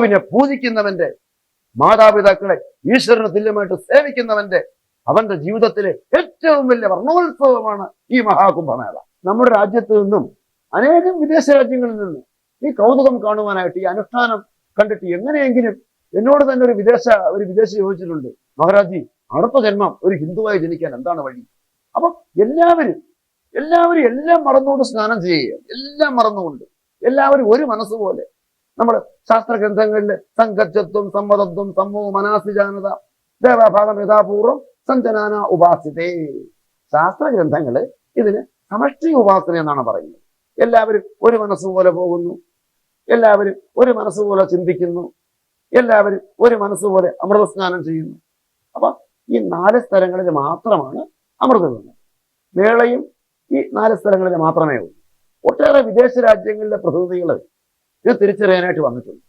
പിന്നെ പൂജിക്കുന്നവന്റെ മാതാപിതാക്കളെ ഈശ്വരന് തുല്യമായിട്ട് സേവിക്കുന്നവന്റെ അവന്റെ ജീവിതത്തിലെ ഏറ്റവും വലിയ വർണോത്സവമാണ് ഈ മഹാകുംഭമേള. നമ്മുടെ രാജ്യത്ത് നിന്നും അനേകം വിദേശ രാജ്യങ്ങളിൽ നിന്നും ഈ കൗതുകം കാണുവാനായിട്ട് ഈ അനുഷ്ഠാനം കണ്ടിട്ട് എങ്ങനെയെങ്കിലും എന്നോട് തന്നെ ഒരു വിദേശ ഒരു വിദേശി ചോദിച്ചിട്ടുണ്ട് മഹാരാജി അടുത്ത ജന്മം ഒരു ഹിന്ദുവായി ജനിക്കാൻ എന്താണ് വഴി? അപ്പൊ എല്ലാവരും എല്ലാവരും എല്ലാം മറന്നുകൊണ്ട് സ്നാനം ചെയ്യുക എല്ലാം മറന്നുകൊണ്ട് എല്ലാവരും ഒരു മനസ്സുപോലെ നമ്മൾ ശാസ്ത്ര ഗ്രന്ഥങ്ങളിൽ സംഘച്ചത്വം സമ്മതത്വം സമൂഹ മനാസിജാനത ദേവാഭാഗം യഥാപൂർവം സഞ്ജനാന ഉപാസിതേ. ശാസ്ത്ര ഗ്രന്ഥങ്ങൾ ഇതിന് സമഷ്ടി ഉപാസന എന്നാണ് പറയുന്നത്. എല്ലാവരും ഒരു മനസ്സുപോലെ പോകുന്നു. എല്ലാവരും ഒരു മനസ്സുപോലെ ചിന്തിക്കുന്നു. എല്ലാവരും ഒരു മനസ്സുപോലെ അമൃത സ്നാനം ചെയ്യുന്നു. അപ്പൊ ഈ നാല് സ്ഥലങ്ങളിൽ മാത്രമാണ് അമൃതം മേളയും ഈ നാല് സ്ഥലങ്ങളിൽ മാത്രമേ ഉള്ളൂ. ഒട്ടേറെ വിദേശ രാജ്യങ്ങളിലെ പ്രതിനിധികൾ ഇത് തിരിച്ചറിയാനായിട്ട് വന്നിട്ടുണ്ട്.